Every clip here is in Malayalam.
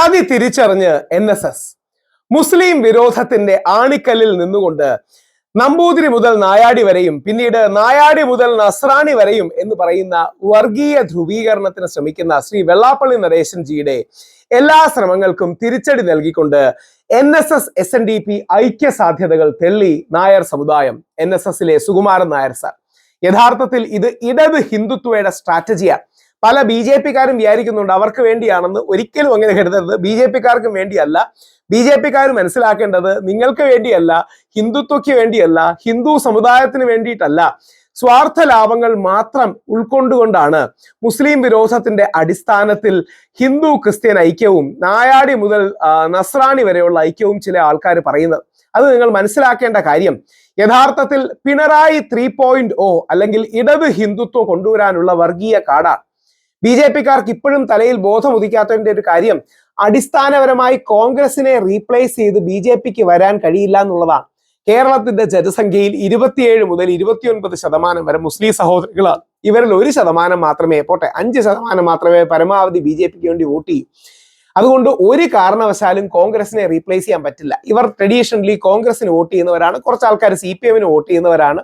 ചതി തിരിച്ചറിഞ്ഞ് എൻ എസ് എസ്. മുസ്ലിം വിരോധത്തിന്റെ ആണിക്കല്ലിൽ നിന്നുകൊണ്ട് നമ്പൂതിരി മുതൽ നായാടി വരെയും പിന്നീട് നായാടി മുതൽ നസ്രാണി വരെയും എന്ന് പറയുന്ന വർഗീയ ധ്രുവീകരണത്തിന് ശ്രമിക്കുന്ന ശ്രീ വെള്ളാപ്പള്ളി നരേശൻ ജിയുടെ എല്ലാ ശ്രമങ്ങൾക്കും തിരിച്ചടി നൽകിക്കൊണ്ട് N S S S N D P ഐക്യ സാധ്യതകൾ തെള്ളി നായർ സമുദായം എൻ എസ് എസിലെ സുകുമാരൻ നായർ സാർ. യഥാർത്ഥത്തിൽ ഇത് ഇടത് ഹിന്ദുത്വയുടെ സ്ട്രാറ്റജിയാണ് പല ബി ജെ പിക്കാരും വിചാരിക്കുന്നുണ്ട് അവർക്ക് വേണ്ടിയാണെന്ന് ഒരിക്കലും അങ്ങനെ കരുതരുത്. ബി ജെ പിക്കാർക്കും വേണ്ടിയല്ല. ബി ജെ പിക്കാർ മനസ്സിലാക്കേണ്ടത് നിങ്ങൾക്ക് വേണ്ടിയല്ല ഹിന്ദുത്വയ്ക്ക് വേണ്ടിയല്ല ഹിന്ദു സമുദായത്തിന് വേണ്ടിയിട്ടല്ല. സ്വാർത്ഥ ലാഭങ്ങൾ മാത്രം ഉൾക്കൊണ്ടുകൊണ്ടാണ് മുസ്ലിം വിരോധത്തിന്റെ അടിസ്ഥാനത്തിൽ ഹിന്ദു ക്രിസ്ത്യൻ ഐക്യവും നായാടി മുതൽ നസ്രാണി വരെയുള്ള ഐക്യവും ചില ആൾക്കാർ പറയുന്നത്. അത് നിങ്ങൾ മനസ്സിലാക്കേണ്ട കാര്യം. യഥാർത്ഥത്തിൽ പിണറായി ത്രീ പോയിന്റ് ഓ അല്ലെങ്കിൽ ഇടത് ഹിന്ദുത്വം കൊണ്ടുവരാനുള്ള വർഗീയ കാടാണ്. ബി ജെ പിക്കാർക്ക് ഇപ്പോഴും തലയിൽ ബോധം ഉദിക്കാത്തതിന്റെ ഒരു കാര്യം അടിസ്ഥാനപരമായി കോൺഗ്രസിനെ റീപ്ലേസ് ചെയ്ത് ബി ജെ പിക്ക് വരാൻ കഴിയില്ല എന്നുള്ളതാണ്. കേരളത്തിന്റെ ജനസംഖ്യയിൽ ഇരുപത്തിയേഴ് മുതൽ ഇരുപത്തിയൊൻപത് ശതമാനം വരെ മുസ്ലിം സഹോദരികളാണ്. ഇവരിൽ ഒരു ശതമാനം മാത്രമേ പോട്ടെ അഞ്ച് ശതമാനം മാത്രമേ പരമാവധി ബി ജെ പിക്ക് വേണ്ടി വോട്ട് ചെയ്യൂ. അതുകൊണ്ട് ഒരു കാരണവശാലും കോൺഗ്രസിനെ റീപ്ലേസ് ചെയ്യാൻ പറ്റില്ല. ഇവർ ട്രഡീഷണലി കോൺഗ്രസിന് വോട്ട് ചെയ്യുന്നവരാണ് കുറച്ച് ആൾക്കാർ സി പി എമ്മിന് വോട്ട് ചെയ്യുന്നവരാണ്.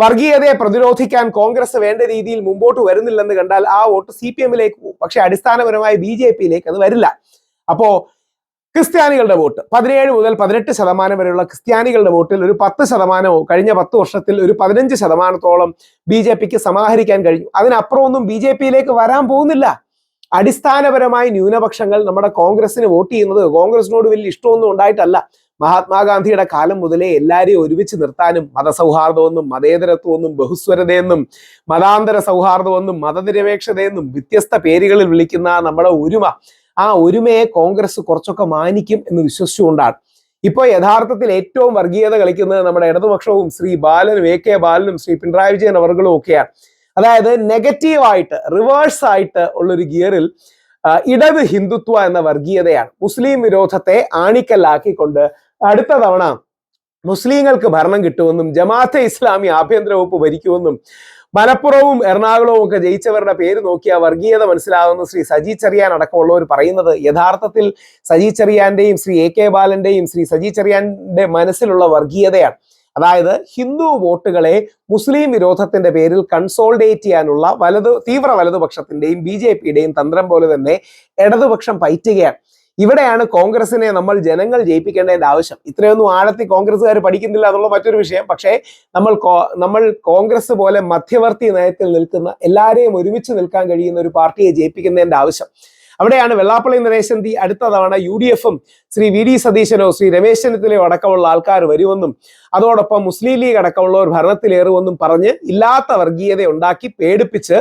വർഗീയതയെ പ്രതിരോധിക്കാൻ കോൺഗ്രസ് വേണ്ട രീതിയിൽ മുമ്പോട്ട് വരുന്നില്ലെന്ന് കണ്ടാൽ ആ വോട്ട് സി പി എമ്മിലേക്ക് പോകും. പക്ഷെ അടിസ്ഥാനപരമായി ബി ജെ പിയിലേക്ക് അത് വരില്ല. അപ്പോ ക്രിസ്ത്യാനികളുടെ വോട്ട് പതിനേഴ് മുതൽ പതിനെട്ട് ശതമാനം വരെയുള്ള ക്രിസ്ത്യാനികളുടെ വോട്ടിൽ ഒരു പത്ത് ശതമാനമോ കഴിഞ്ഞ പത്ത് വർഷത്തിൽ ഒരു പതിനഞ്ച് ശതമാനത്തോളം ബി ജെ പിക്ക് സമാഹരിക്കാൻ കഴിഞ്ഞു. അതിനപ്പുറം ഒന്നും ബി ജെ പിയിലേക്ക് വരാൻ പോകുന്നില്ല. അടിസ്ഥാനപരമായി ന്യൂനപക്ഷങ്ങൾ നമ്മുടെ കോൺഗ്രസിന് വോട്ട് ചെയ്യുന്നത് കോൺഗ്രസിനോട് വലിയ ഇഷ്ടമൊന്നും ഉണ്ടായിട്ടല്ല. മഹാത്മാഗാന്ധിയുടെ കാലം മുതലേ എല്ലാവരെയും ഒരുമിച്ച് നിർത്താനും മതസൗഹാർദ്ദമെന്നും മതേതരത്വമെന്നും ബഹുസ്വരതയെന്നും മതാന്തര സൗഹാർദ്ദമെന്നും മതനിരപേക്ഷതയെന്നും വ്യത്യസ്ത പേരുകളിൽ വിളിക്കുന്ന നമ്മുടെ ഒരുമ ആ ഒരുമയെ കോൺഗ്രസ് കുറച്ചൊക്കെ മാനിക്കും എന്ന് വിശ്വസിച്ചുകൊണ്ടാണ്. ഇപ്പോൾ യഥാർത്ഥത്തിൽ ഏറ്റവും വർഗീയത കളിക്കുന്നത് നമ്മുടെ ഇടതുപക്ഷവും ശ്രീ ബാലനും എ കെ ബാലനും ശ്രീ പിണറായി വിജയൻ അവർകളും ഒക്കെയാണ്. അതായത് നെഗറ്റീവായിട്ട് റിവേഴ്സ് ആയിട്ട് ഉള്ളൊരു ഗിയറിൽ ഇടത് ഹിന്ദുത്വ എന്ന വർഗീയതയാണ്. മുസ്ലിം വിരോധത്തെ ആണിക്കല്ലാക്കിക്കൊണ്ട് അടുത്ത തവണ മുസ്ലിങ്ങൾക്ക് ഭരണം കിട്ടുമെന്നും ജമാഅത്തെ ഇസ്ലാമി ആഭ്യന്തര വകുപ്പ് ഭരിക്കുമെന്നും മലപ്പുറവും എറണാകുളവും ഒക്കെ ജയിച്ചവരുടെ പേര് നോക്കിയ വർഗീയത മനസ്സിലാകുന്ന ശ്രീ സജി ചെറിയാൻ അടക്കമുള്ളവർ പറയുന്നത് യഥാർത്ഥത്തിൽ സജി ചെറിയാന്റെയും ശ്രീ എ കെ ബാലന്റെയും ശ്രീ സജി ചെറിയാന്റെ മനസ്സിലുള്ള വർഗീയതയാണ്. അതായത് ഹിന്ദു വോട്ടുകളെ മുസ്ലിം വിരോധത്തിന്റെ പേരിൽ കൺസോൾഡേറ്റ് ചെയ്യാനുള്ള വലതു തീവ്ര വലതുപക്ഷത്തിന്റെയും ബി ജെ പിയുടെയും തന്ത്രം പോലെ തന്നെ ഇടതുപക്ഷം പയറ്റുകയാണ്. ഇവിടെയാണ് കോൺഗ്രസിനെ നമ്മൾ ജനങ്ങൾ ജയിപ്പിക്കേണ്ടതിന്റെ ആവശ്യം. ഇത്രയൊന്നും ആഴത്തിൽ കോൺഗ്രസ്സുകാർ പഠിക്കുന്നില്ല എന്നുള്ള മറ്റൊരു വിഷയം. പക്ഷേ നമ്മൾ നമ്മൾ കോൺഗ്രസ് പോലെ മധ്യവർത്തി നയത്തിൽ നിൽക്കുന്ന എല്ലാവരെയും ഒരുമിച്ച് നിൽക്കാൻ കഴിയുന്ന ഒരു പാർട്ടിയെ ജയിപ്പിക്കുന്നതിന്റെ ആവശ്യം. അവിടെയാണ് വെള്ളാപ്പള്ളി നരേശൻ തീ അടുത്ത തവണ യു ഡി എഫും ശ്രീ വി ഡി സതീശനോ ശ്രീ രമേശ് ചെന്നിത്തലയോ അടക്കമുള്ള ആൾക്കാർ വരുമെന്നും അതോടൊപ്പം മുസ്ലിം ലീഗ് അടക്കമുള്ളവർ ഭരണത്തിലേറുമെന്നും പറഞ്ഞ് ഇല്ലാത്ത വർഗീയത ഉണ്ടാക്കി പേടിപ്പിച്ച്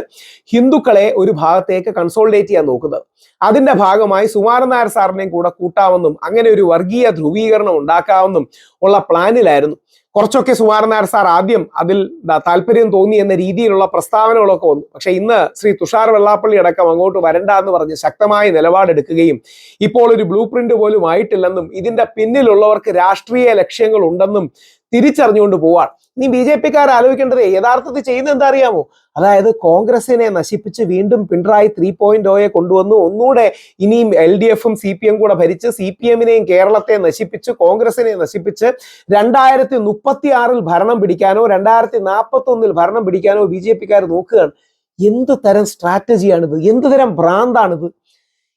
ഹിന്ദുക്കളെ ഒരു ഭാഗത്തേക്ക് കൺസോൾഡേറ്റ് ചെയ്യാൻ നോക്കുന്നത്. അതിന്റെ ഭാഗമായി സുമാരൻ നായർ സാറിനെയും കൂടെ കൂട്ടാമെന്നും അങ്ങനെ ഒരു വർഗീയ ധ്രുവീകരണം ഉണ്ടാക്കാമെന്നും ഉള്ള പ്ലാനിലായിരുന്നു കുറച്ചൊക്കെ സുമാരൻ നായർ സാർ ആദ്യം അതിൽ താല്പര്യം തോന്നി എന്ന രീതിയിലുള്ള പ്രസ്താവനകളൊക്കെ വന്നു. പക്ഷെ ഇന്ന് ശ്രീ തുഷാർ വെള്ളാപ്പള്ളി അടക്കം അങ്ങോട്ട് വരണ്ട എന്ന് പറഞ്ഞ് ശക്തമായ നിലപാടെടുക്കുകയും ഇപ്പോൾ ഒരു ബ്ലൂ പ്രിന്റ് പോലും ആയിട്ടില്ലെന്നും ഇതിന്റെ പിന്നിലുള്ളവർക്ക് രാഷ്ട്രീയ ലക്ഷ്യങ്ങൾ ഉണ്ടെന്നും തിരിച്ചറിഞ്ഞുകൊണ്ട് പോവാണ്. ഇനി ബി ജെ പിക്കാർ ആലോചിക്കേണ്ടത് യഥാർത്ഥത്തിൽ ചെയ്യുന്നത് എന്താ അറിയാമോ അതായത് കോൺഗ്രസിനെ നശിപ്പിച്ച് വീണ്ടും പിണറായി ത്രീ പോയിന്റ് ഓയെ കൊണ്ടുവന്നു. ഒന്നുകൂടെ ഇനിയും എൽ ഡി എഫും സി പി എം കൂടെ ഭരിച്ച് സി പി എമ്മിനെയും കേരളത്തെ നശിപ്പിച്ച് കോൺഗ്രസിനെ നശിപ്പിച്ച് രണ്ടായിരത്തി മുപ്പത്തി ആറിൽ ഭരണം പിടിക്കാനോ രണ്ടായിരത്തി നാൽപ്പത്തി ഒന്നിൽ ഭരണം പിടിക്കാനോ ബി ജെ പിക്കാർ നോക്കുകയാണ്. എന്ത് തരം സ്ട്രാറ്റജിയാണിത്? എന്ത് തരം ഭ്രാന്താണിത്?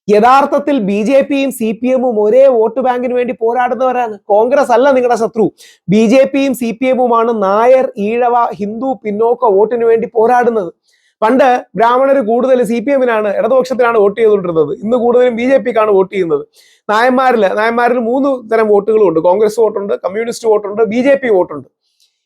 യഥാർത്ഥത്തിൽ ബി ജെ പിയും സി പി എമ്മും ഒരേ വോട്ട് ബാങ്കിന് വേണ്ടി പോരാടുന്നവരാണ്. കോൺഗ്രസ് അല്ല നിങ്ങളുടെ ശത്രു. ബി ജെ പിയും സി പി എമ്മുമാണ് നായർ ഈഴവ ഹിന്ദു പിന്നോക്ക വോട്ടിന് വേണ്ടി പോരാടുന്നത്. പണ്ട് ബ്രാഹ്മണർ കൂടുതൽ സി പി എമ്മിനാണ് ഇടതുപക്ഷത്തിനാണ് വോട്ട് ചെയ്തുകൊണ്ടിരുന്നത്. ഇന്ന് കൂടുതലും ബി ജെ പിക്കാണ് വോട്ട് ചെയ്യുന്നത്. നായന്മാരിൽ നായന്മാരിൽ മൂന്ന് തരം വോട്ടുകളുണ്ട് കോൺഗ്രസ് വോട്ടുണ്ട് കമ്മ്യൂണിസ്റ്റ് വോട്ടുണ്ട് ബി ജെ പി വോട്ടുണ്ട്.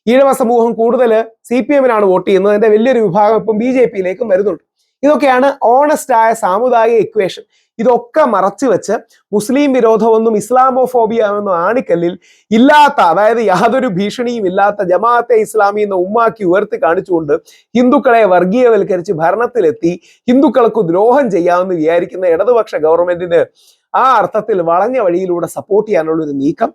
ഈഴവ സമൂഹം കൂടുതൽ സി പി എമ്മിനാണ് വോട്ട് ചെയ്യുന്നത്. അതിന്റെ വലിയൊരു വിഭാഗം ഇപ്പം ബി ജെ പിയിലേക്കും വരുന്നുണ്ട്. ഇതൊക്കെയാണ് ഓണസ്റ്റ് ആയ സാമുദായിക ഇക്വേഷൻ ഇതൊക്കെ മറച്ചു വെച്ച് മുസ്ലിം വിരോധമൊന്നും ഇസ്ലാമോഫോബിയ എന്നും ആണിക്കല്ലിൽ ഇല്ലാത്ത അതായത് യാതൊരു ഭീഷണിയും ഇല്ലാത്ത ജമാഅത്തെ ഇസ്ലാമി എന്ന ഉമ്മാക്കി ഉയർത്തി കാണിച്ചുകൊണ്ട് ഹിന്ദുക്കളെ വർഗീയവൽക്കരിച്ച് ഭരണത്തിലെത്തി ഹിന്ദുക്കൾക്ക് ദ്രോഹം ചെയ്യാമെന്ന് വിചാരിക്കുന്ന ഇടതുപക്ഷ ഗവൺമെന്റിന് ആ അർത്ഥത്തിൽ വളഞ്ഞ വഴിയിലൂടെ സപ്പോർട്ട് ചെയ്യാനുള്ള ഒരു നീക്കം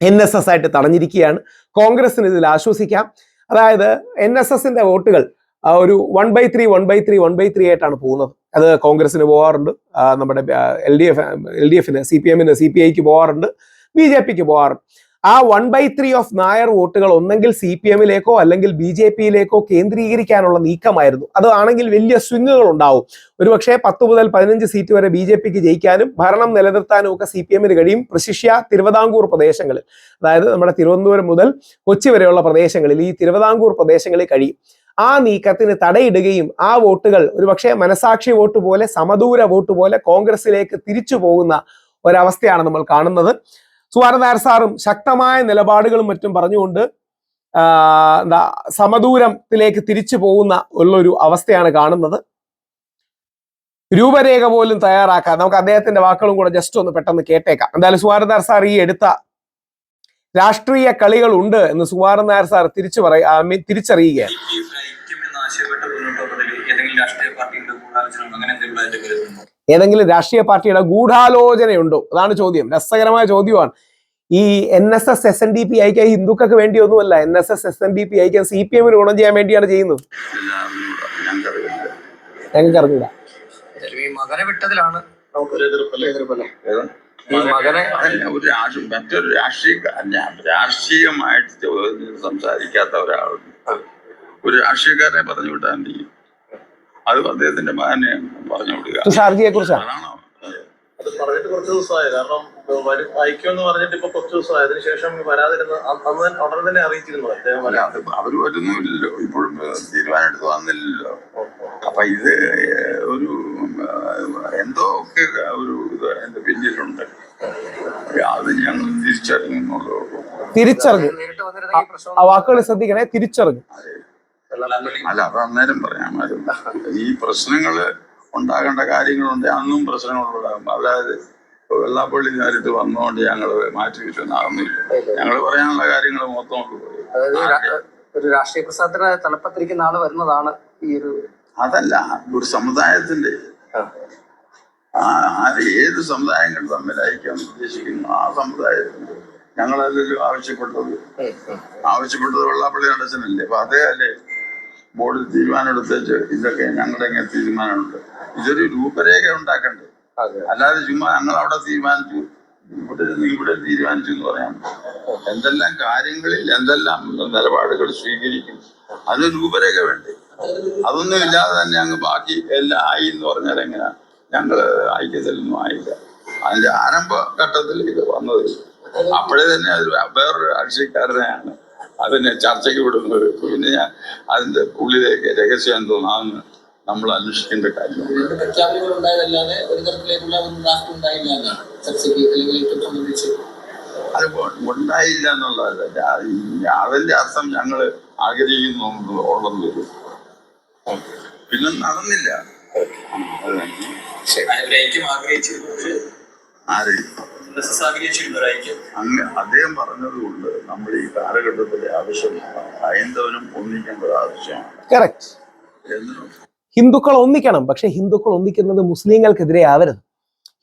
എൻ എസ് എസ് ആയിട്ട് തടഞ്ഞിരിക്കുകയാണ്. കോൺഗ്രസിന് ഇതിൽ ആശ്വസിക്കാം. അതായത് എൻ എസ് എസിന്റെ വോട്ടുകൾ ഒരു one by three one by three one by three ആയിട്ടാണ് പോകുന്നത്. അത് കോൺഗ്രസിന് പോകാറുണ്ട്. നമ്മുടെ L D F L D എഫിന് സി പി എമ്മിന് സി പി ഐക്ക് പോകാറുണ്ട് ബി ജെ പിക്ക് പോകാറുണ്ട്. ആ one by three of Nair വോട്ടുകൾ ഒന്നെങ്കിൽ സി പി എമ്മിലേക്കോ അല്ലെങ്കിൽ ബി ജെ പിയിലേക്കോ കേന്ദ്രീകരിക്കാനുള്ള നീക്കമായിരുന്നു. അതാണെങ്കിൽ വലിയ സ്വിങ്ങുകൾ ഉണ്ടാവും. ഒരുപക്ഷെ പത്ത് മുതൽ പതിനഞ്ച് സീറ്റ് വരെ ബി ജെ പിക്ക് ജയിക്കാനും ഭരണം നിലനിർത്താനും ഒക്കെ സി പി എമ്മിന് കഴിയും പ്രശിഷ്യ തിരുവിതാംകൂർ പ്രദേശങ്ങളിൽ. അതായത് നമ്മുടെ തിരുവനന്തപുരം മുതൽ കൊച്ചി വരെയുള്ള പ്രദേശങ്ങളിൽ ഈ തിരുവിതാംകൂർ പ്രദേശങ്ങളിൽ കഴിയും. ആ നീക്കത്തിന് തടയിടുകയും ആ വോട്ടുകൾ ഒരുപക്ഷെ മനസാക്ഷി വോട്ട് പോലെ സമദൂര വോട്ട് പോലെ കോൺഗ്രസിലേക്ക് തിരിച്ചു പോകുന്ന ഒരവസ്ഥയാണ് നമ്മൾ കാണുന്നത്. സുവാര നായർ സാറും ശക്തമായ നിലപാടുകളും മറ്റും പറഞ്ഞുകൊണ്ട് എന്താ സമദൂരത്തിലേക്ക് തിരിച്ചു പോകുന്ന ഉള്ളൊരു അവസ്ഥയാണ് കാണുന്നത്. രൂപരേഖ പോലും തയ്യാറാക്കാൻ നമുക്ക് അദ്ദേഹത്തിന്റെ വാക്കുകളും കൂടെ ജസ്റ്റ് ഒന്ന് പെട്ടെന്ന് കേട്ടേക്കാം. എന്തായാലും സുവാര നായർ സാർ ഈ എടുത്ത രാഷ്ട്രീയ കളികൾ ഉണ്ട് എന്ന് സുവാര നായർ സാർ തിരിച്ചു പറയ ആ, മീൻ തിരിച്ചറിയുകയാണ്. മുന്നോട്ട് ഏതെങ്കിലും രാഷ്ട്രീയ പാർട്ടിയുടെ ഗൂഢാലോചന അങ്ങനെ എന്തെങ്കിലും അതിന്റെ ഏതെങ്കിലും രാഷ്ട്രീയ പാർട്ടിയുടെ ഗൂഢാലോചനയുണ്ടോ? അതാണ് ചോദ്യം. രസകരമായ ചോദ്യമാണ്. ഈ N S S S N D P അയക്കാൻ ഹിന്ദുക്കൾക്ക് വേണ്ടിയൊന്നുമല്ല. N S S S N D P അയക്കാൻ സി പി എമ്മിന് ഗുണം ചെയ്യാൻ വേണ്ടിയാണ് ചെയ്യുന്നത്. ഞങ്ങൾക്ക് അറിഞ്ഞില്ല മകനെ വിട്ടതിലാണ് മറ്റൊരു രാഷ്ട്രീയ രാഷ്ട്രീയമായിട്ട് സംസാരിക്കാത്ത ഒരാളുണ്ട്. ഒരു രാഷ്ട്രീയക്കാരനെ പറഞ്ഞു വിട്ടാൽ എന്ത് ചെയ്യും? അത് അദ്ദേഹത്തിന്റെ മകനെ പറഞ്ഞു വിടുക. ഷാർജിയെ കുറിച്ചാണ് അതാണോ അത് പറഞ്ഞിട്ട് കുറച്ച് ദിവസമായി. കാരണം വരും അയക്കും എന്ന് പറഞ്ഞിട്ട് ഇപ്പൊ കുറച്ച് ദിവസമായി. അതിനുശേഷം വരാതിരുന്ന അന്ന് തന്നെ ഉടനെ തന്നെ അറിയിച്ചിരുന്നു അദ്ദേഹം അല്ല വരാം അത് അവർ വരുന്നുമില്ലല്ലോ ഇപ്പോഴും തീരുമാനം എടുത്ത് വന്നില്ലല്ലോ. അപ്പൊ ഇത് ഒരു എന്തോ ഒക്കെ ഒരു ഇത് അതിന്റെ പിന്നിലുണ്ട്. അത് ഞങ്ങൾ തിരിച്ചറിഞ്ഞു തിരിച്ചറിഞ്ഞു. ആ വാക്കുകൾ ശ്രദ്ധിക്കണേ തിരിച്ചറിഞ്ഞു. അല്ല അത് അന്നേരം പറയാം. ഈ പ്രശ്നങ്ങൾ ഉണ്ടാകേണ്ട കാര്യങ്ങളുണ്ട്. അന്നും പ്രശ്നങ്ങളുണ്ടാകും അതായത് വെള്ളാപ്പള്ളി നേരിട്ട് വന്നുകൊണ്ട് ഞങ്ങൾ മാറ്റി വെച്ചു ഞങ്ങൾ പറയാനുള്ള കാര്യങ്ങൾ മൊത്തം ഒരു രാഷ്ട്രീയ പ്രസ്ഥാനത്തിന് തലപ്പത്തിരിക്കുന്ന ആൾ വരുന്നതാണ് ഈ ഒരു അതല്ല ഒരു സമുദായത്തിന്റെ ഏത് സമുദായങ്ങൾ തമ്മിലായിരിക്കാൻ ഉദ്ദേശിക്കുന്നു? ആ സമുദായത്തിന്റെ ഞങ്ങളല്ലല്ലോ ആവശ്യപ്പെട്ടത്. ആവശ്യപ്പെട്ടത് വെള്ളാപ്പള്ളി നടച്ചനല്ലേ? അപ്പൊ അതേ അല്ലേ? ബോർഡ് തീരുമാനമെടുത്തേച്ച് ഇതൊക്കെ ഞങ്ങളുടെ ഇങ്ങനെ തീരുമാനമുണ്ട് ഇതൊരു രൂപരേഖ ഉണ്ടാക്കണ്ടേ? അല്ലാതെ ചുമ്മാ ഞങ്ങൾ അവിടെ തീരുമാനിച്ചു. ഇവിടെ ഇവിടെ തീരുമാനിച്ചു എന്ന് പറയാം എന്തെല്ലാം കാര്യങ്ങളിൽ എന്തെല്ലാം നിലപാടുകൾ സ്വീകരിക്കും? അത് രൂപരേഖ വേണ്ടേ? അതൊന്നും ഇല്ലാതെ തന്നെ അങ്ങ് ബാക്കി എല്ലാം ആയി എന്ന് പറഞ്ഞാൽ എങ്ങനെയാ ഞങ്ങൾ ഐക്യത്തിലൊന്നും ആയില്ല. അതിന്റെ ആരംഭ ഇത് വന്നത് അപ്പോഴേ തന്നെ അത് വേറൊരു രാഷ്ട്രീയക്കാരനെയാണ് അതിനെ ചർച്ചയ്ക്ക് വിടുന്നത്. പിന്നെ ഞാൻ അതിന്റെ ഉള്ളിലേക്ക് രഹസ്യം എന്തോന്നാന്ന് നമ്മൾ അന്വേഷിക്കേണ്ട കാര്യമാണ് അത് ഉണ്ടായില്ല എന്നുള്ളതല്ല. അതിന്റെ അർത്ഥം ഞങ്ങൾ ആഗ്രഹിക്കുന്നു ഉള്ളത് വരും. പിന്നെ നടന്നില്ല. അത് അങ്ങ് അദ്ദേഹം പറഞ്ഞതുകൊണ്ട് നമ്മൾ ഈ കാലഘട്ടത്തിലെ ആവശ്യം ഹൈന്ദവനും ഒന്നിക്കേണ്ടത് ആവശ്യമാണ്. ഹിന്ദുക്കൾ ഒന്നിക്കണം പക്ഷെ ഹിന്ദുക്കൾ ഒന്നിക്കുന്നത് മുസ്ലിങ്ങൾക്കെതിരെ ആവരുത്.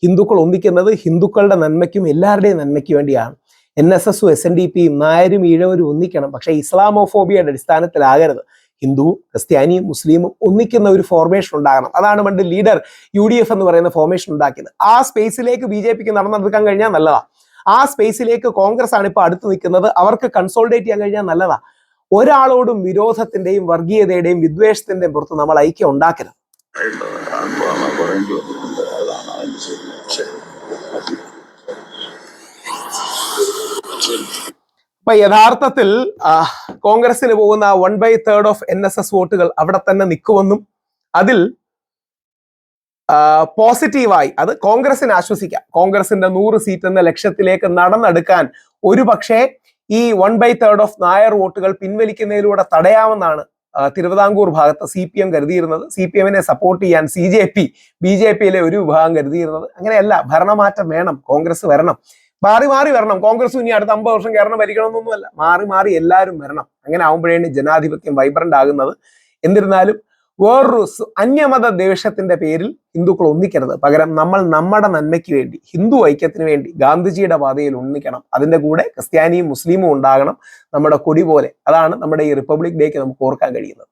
ഹിന്ദുക്കൾ ഒന്നിക്കുന്നത് ഹിന്ദുക്കളുടെ നന്മയ്ക്കും എല്ലാവരുടെയും നന്മയ്ക്ക് വേണ്ടിയാണ്. എൻ എസ് എസും എസ് എൻ ഡി പിയും നായരും ഈഴവരും ഒന്നിക്കണം പക്ഷേ ഇസ്ലാമോഫോബിയയുടെ അടിസ്ഥാനത്തിലാകരുത്. ഹിന്ദുവും ക്രിസ്ത്യാനിയും മുസ്ലിമും ഒന്നിക്കുന്ന ഒരു ഫോർമേഷൻ ഉണ്ടാകണം. അതാണ് പണ്ട് ലീഡർ യു ഡി എഫ് എന്ന് പറയുന്ന ഫോർമേഷൻ ഉണ്ടാക്കിയത്. ആ സ്പേസിലേക്ക് ബി ജെ പിക്ക് നടന്നെടുക്കാൻ കഴിഞ്ഞാൽ നല്ലതാ. ആ സ്പേസിലേക്ക് കോൺഗ്രസ് ആണ് ഇപ്പൊ അടുത്ത് നിൽക്കുന്നത്. അവർക്ക് കൺസോൾഡേറ്റ് ചെയ്യാൻ കഴിഞ്ഞാൽ നല്ലതാ. ഒരാളോടും വിരോധത്തിന്റെയും വർഗീയതയുടെയും വിദ്വേഷത്തിന്റെയും പുറത്ത് നമ്മൾ ഐക്യം ഉണ്ടാക്കരുത്. അപ്പൊ യഥാർത്ഥത്തിൽ കോൺഗ്രസിന് പോകുന്ന one by third of N S S വോട്ടുകൾ അവിടെ തന്നെ നിൽക്കുമെന്നും അതിൽ പോസിറ്റീവായി അത് കോൺഗ്രസിന് ആശ്വസിക്കാം. കോൺഗ്രസിന്റെ നൂറ് സീറ്റ് എന്ന ലക്ഷ്യത്തിലേക്ക് നടന്നെടുക്കാൻ ഒരു പക്ഷേ ഈ one by third of Nair വോട്ടുകൾ പിൻവലിക്കുന്നതിലൂടെ തടയാമെന്നാണ് തിരുവിതാംകൂർ ഭാഗത്ത് സി പി എം കരുതിയിരുന്നത്. സി പി എമ്മിനെ സപ്പോർട്ട് ചെയ്യാൻ C J P B J പിയിലെ ഒരു വിഭാഗം കരുതിയിരുന്നത്. അങ്ങനെയല്ല ഭരണമാറ്റം വേണം. കോൺഗ്രസ് വരണം. മാറി മാറി വരണം. കോൺഗ്രസ് ഇനി അടുത്ത അമ്പത് വർഷം കേരളം ഭരിക്കണമെന്നൊന്നുമല്ല. മാറി മാറി എല്ലാവരും വരണം. അങ്ങനെ ആവുമ്പോഴേണ് ജനാധിപത്യം വൈബ്രന്റ് ആകുന്നത്. എന്നിരുന്നാലും വേറൊരു അന്യമത ദേഷ്യത്തിന്റെ പേരിൽ ഹിന്ദുക്കൾ ഒന്നിക്കരുത്. പകരം നമ്മൾ നമ്മുടെ നന്മയ്ക്ക് വേണ്ടി ഹിന്ദു ഐക്യത്തിന് വേണ്ടി ഗാന്ധിജിയുടെ പാതയിൽ ഒന്നിക്കണം. അതിന്റെ കൂടെ ക്രിസ്ത്യാനിയും മുസ്ലിമും ഉണ്ടാകണം നമ്മുടെ കൊടി പോലെ. അതാണ് നമ്മുടെ ഈ റിപ്പബ്ലിക് ഡേക്ക് നമുക്ക് ഓർക്കാൻ കഴിയുന്നത്.